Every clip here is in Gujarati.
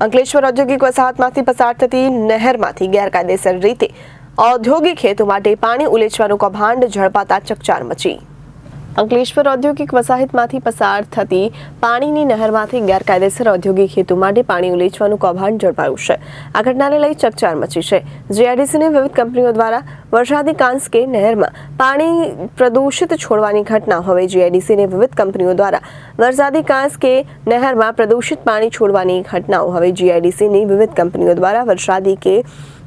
અંકલેશ્વર ઔદ્યોગિક વસાહતમાંથી પસાર થતી નહેરમાંથી ગેરકાયદેસર રીતે ઔદ્યોગિક હેતુ માટે પાણી ઉલેચવાનું કૌભાંડ ઝડપાતા ચકચાર મચી. અંકલેશ્વર ઔદ્યોગિક વસાહતમાંથી પસાર થતી પાણીની નહેરમાંથી ગેરકાયદેસર ઔદ્યોગિક હેતુ માટે પાણી ઉલેચવાનું કૌભાંડ ઝડપાયું છે. આ ઘટનાને લઈ ચકચાર મચી છે. જીઆઈડીસીની વિવિધ કંપનીઓ દ્વારા વરસાદી કાંસકે નહેરમાં પાણી પ્રદૂષિત છોડવાની ઘટના હવે જીઆઈડીસીની વિવિધ કંપનીઓ દ્વારા વરસાદી કાંસકે નહેરમાં પ્રદૂષિત પાણી છોડવાની ઘટનાઓ હવે જીઆઈડીસીની વિવિધ કંપનીઓ દ્વારા વરસાદી કે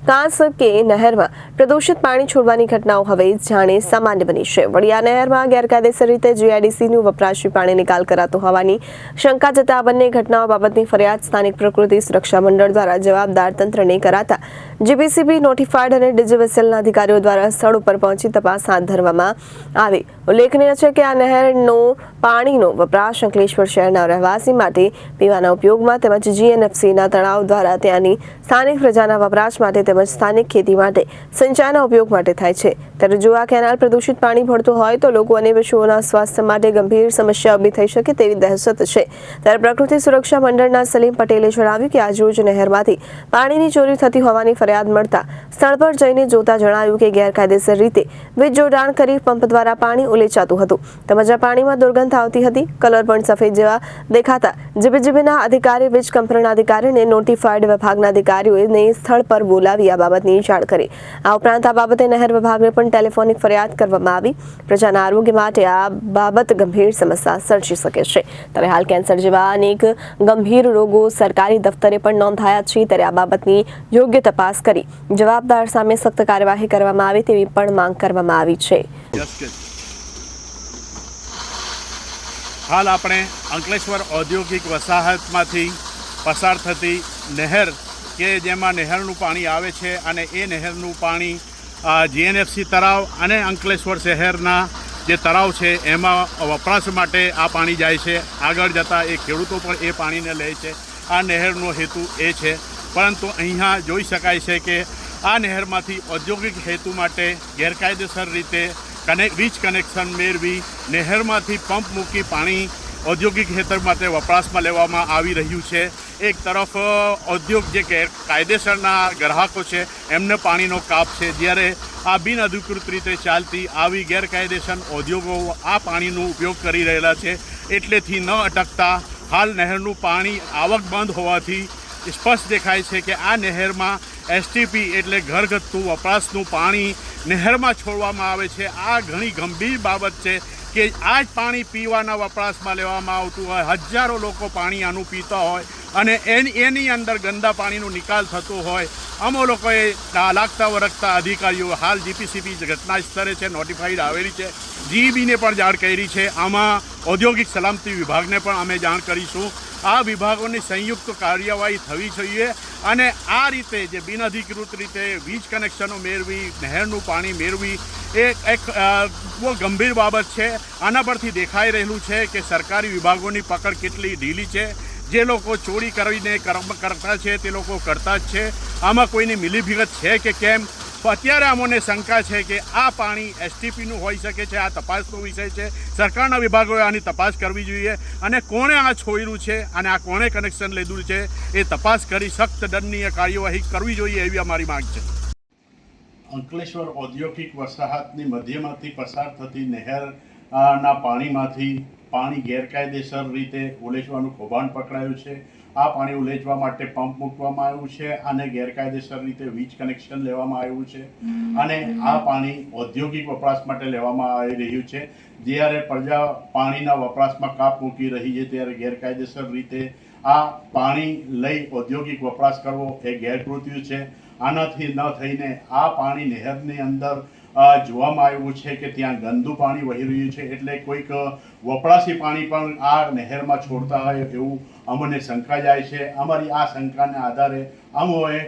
કાંસ કે નહેરમાં પ્રદૂષિત પાણી છોડવાની ઘટનાઓ હવે જાણે સામાન્ય બની છે. વડિયા નહેરમાં ગેરકાયદેસર રીતે જીઆઈડીસીનું વપરાશી પાણી નિકાલ કરાતો હોવાની શંકા જતા આ બંને ઘટનાઓ બાબતની ફરિયાદ સ્થાનિક પ્રકૃતિ સુરક્ષા મંડળ દ્વારા જવાબદાર તંત્રને કરાતા જીપીસીબી નોટિફાઈડ અને ડીજીવીસીએલના અધિકારીઓ દ્વારા સ્થળ ઉપર પહોંચી તપાસ હાથ ધરવામાં આવી. ઉલ્લેખનીય છે કે આ નહેરનો પાણીનો વપરાશ અંકલેશ્વર શહેરના રહેવાસી માટે પીવાના ઉપયોગમાં તેમજ જીએનએફસીના તળાવ દ્વારા ત્યાંની સ્થાનિક પ્રજાના વપરાશ માટે તેમજ સ્થાનિક ખેતી માટે સિંચાઈના ઉપયોગ માટે થાય છે. ત્યારે જો આ કેનાલ પ્રદૂષિત પાણી ભળતું હોય તો લોકો અને પશુઓના સ્વાસ્થ્ય માટે ગંભીર સમસ્યા ઊભી થઈ શકે તેવી દહેશત છે. ત્યારે પ્રકૃતિ સુરક્ષા મંડળના સલીમ પટેલે જણાવ્યું કે આજરોજ નહેરમાંથી પાણીની ચોરી થતી હોવાની ફરિયાદ મળતા સ્થળ પર જઈને જોતા જણાવ્યું કે ગેરકાયદેસર રીતે વીજ જોડાણ કરી પંપ દ્વારા પાણી ઉલેચાતું હતું. તેમજ આ પાણીમાં દુર્ગંધ આવતી હતી. કલર પણ સફેદ જેવા દેખાતા જીબીજીબીના અધિકારી, વીજ કંપનીના અધિકારીને નોટિફાઈડ વિભાગના અધિકારીઓને સ્થળ પર બોલાવી આ બાબતની જાણ કરી. આ ઉપરાંત આ બાબતે નહેર વિભાગને પણ ટેલિફોનિક ફરિયાદ કરવામાં આવી. પ્રજાના આરોગ્ય માટે આ બાબત ગંભીર સમસ્યા સર્જી શકે છે. ત્યારે હાલ કેન્સર જેવા અનેક ગંભીર રોગો સરકારી દફતરે પણ નોંધાયા છે. ત્યારે આ બાબતની યોગ્ય તપાસ કરી જવાબદાર સામે સખ્ત કાર્યવાહી કરવામાં આવે તેવી પણ માંગ કરવામાં આવી છે. હાલ આપણે અંકલેશ્વર ઔદ્યોગિક વસાહતમાંથી પસાર થતી નહેર કે જેમાં નહેરનું પાણી આવે છે અને એ નહેરનું પાણી જીએનએફસી તળાવ અને અંકલેશ્વર શહેરના જે તળાવ છે, એમાં વપરાશ માટે આ પાણી જાય છે. આગળ જતાં એ ખેડૂતો પણ એ પાણીને લે છે. આ નહેરનો હેતુ એ છે. પરંતુ અહીંયા જોઈ શકાય છે કે આ નહેરમાંથી ઔદ્યોગિક હેતુ માટે ગેરકાયદેસર રીતે કને વીજ કનેક્શન મેળવી નહેરમાંથી પંપ મૂકી પાણી ઔદ્યોગિક હેતુ માટે વપરાશમાં લેવામાં આવી રહ્યું છે. એક તરફ ઔદ્યોગ જે કાયદેસરના ગ્રાહકો છે, એમને પાણીનો કાપ છે. જ્યારે આ બિન અધિકૃત રીતે ચાલતી આવી ગેરકાયદેસર ઉદ્યોગો આ પાણીનો ઉપયોગ કરી રહેલા છે, એટલેથી ન અટકતા હાલ નહેરનું પાણી આવક બંધ હોવાથી સ્પષ્ટ દેખાય છે કે આ નહેરમાં એસટીપી એટલે ઘરગથ્થુ વપરાશનું પાણી નહેરમાં છોડવામાં આવે છે. આ ઘણી ગંભીર બાબત છે કે આ જ પાણી પીવાના વપરાશમાં લેવામાં આવતું હોય. હજારો લોકો પાણી આનું પીતા હોય અને એની અંદર ગંદા પાણીનો નિકાલ થતો હોય અમો લોકોએ લાગતા વરગતા અધિકારીઓ હાલ જીપીસીબી ઘટના સ્તરે છે નોટિફાઈડ આવેલી છે. જીબીને પણ જાણ કરી છે. આમાં ઔદ્યોગિક સલામતી વિભાગને પણ અમે જાણ કરીશું. આ વિભાગોની સંયુક્ત કાર્યવાહી થવી જોઈએ અને આ રીતે જે બિનઅધિકૃત રીતે વીજ કનેક્શનો મેળવી, નહેરનું પાણી મેળવી, એ એક બહુ ગંભીર બાબત છે. આના પરથી દેખાઈ રહેલું છે કે સરકારી વિભાગોની પકડ કેટલી ઢીલી છે. જે લોકો ચોરી કરીને કરતા છે, તે લોકો કરતા જ છે. આમાં કોઈની મિલીભીગત છે કે કેમ? અત્યારે અમોને શંકા છે કે આ પાણી એસટીપીનું હોઈ શકે છે, આ તપાસનો વિષય છે. સરકારના વિભાગોએ આની તપાસ કરવી જોઈએ અને કોણે આ છોયરું છે અને આ કોણે કનેક્શન લીધું છે એ તપાસ કરી સખ્ત દંડનીય કાર્યવાહી કરવી જોઈએ એવી અમારી માંગ છે. અંકલેશ્વર ઔદ્યોગિક વસાહતની મધ્યમાંથી પસાર થતી નહેરના પાણીમાંથી પાણી ગેરકાયદેસર રીતે ઉલેચવાનું કૌભાંડ પકડાયું છે. આ પાણી ઉલેચવા માટે પંપ મૂકવામાં આવ્યું છે અને ગેરકાયદેસર રીતે વીજ કનેક્શન લેવામાં આવ્યું છે. અને આ પાણી ઔદ્યોગિક વપરાશ માટે લેવામાં આવી રહ્યું છે. જ્યારે પ્રજા પાણીના વપરાશમાં કાપ મૂકી રહી છે ત્યારે ગેરકાયદેસર રીતે આ પાણી લઈ ઔદ્યોગિક વપરાશ કરવો એ ગેરકૃત્યુ છે. આનાથી ન થઈને આ પાણી નહેરની અંદર જોવામાં આવ્યું છે કે ત્યાં ગંદુ પાણી વહી રહ્યું છે એટલે કોઈક વપરાશી પાણી પણ આ નહેરમાં છોડતા હોય એવું અમને શંકા જાય છે. અમારી આ શંકાને આધારે અમોએ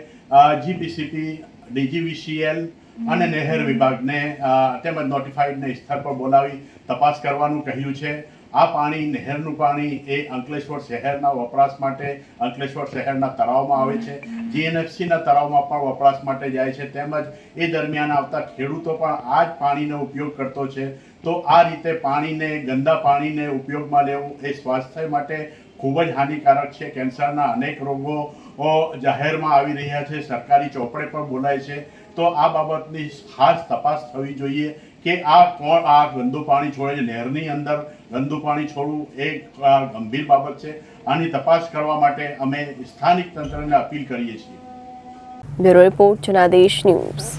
જીપીસીપી ડીજીવીસીએલ અને નહેર વિભાગને તેમજ નોટિફાઈડને સ્થળ પર બોલાવી તપાસ કરવાનું કહ્યું છે. આ પાણી નહેરનું પાણી એ અંકલેશ્વર શહેરના વપરાશ માટે, અંકલેશ્વર શહેરના તળાવમાં આવે છે. જીએનએફસીના તળાવમાં પણ વપરાશ માટે જાય છે. તેમજ એ દરમિયાન આવતા ખેડૂતો પણ આ જ પાણીનો ઉપયોગ કરતો છે. તો આ રીતે પાણીને, ગંદા પાણીને ઉપયોગમાં લેવું એ સ્વાસ્થ્ય માટે ખૂબ જ હાનિકારક છે. કેન્સરના અનેક રોગો જાહેરમાં આવી રહ્યા છે. સરકારી ચોપડે પણ બોલાય છે. તો આ બાબતની ખાસ તપાસ થવી જોઈએ. કે આ કોણ આ ગંદુ પાણી છોડે છે? નહેરની અંદર ગંદુ પાણી છોડવું એ ગંભીર બાબત છે. આની તપાસ કરવા માટે અમે સ્થાનિક તંત્રને અપીલ કરીએ છીએ. Bureau report Janadesh news.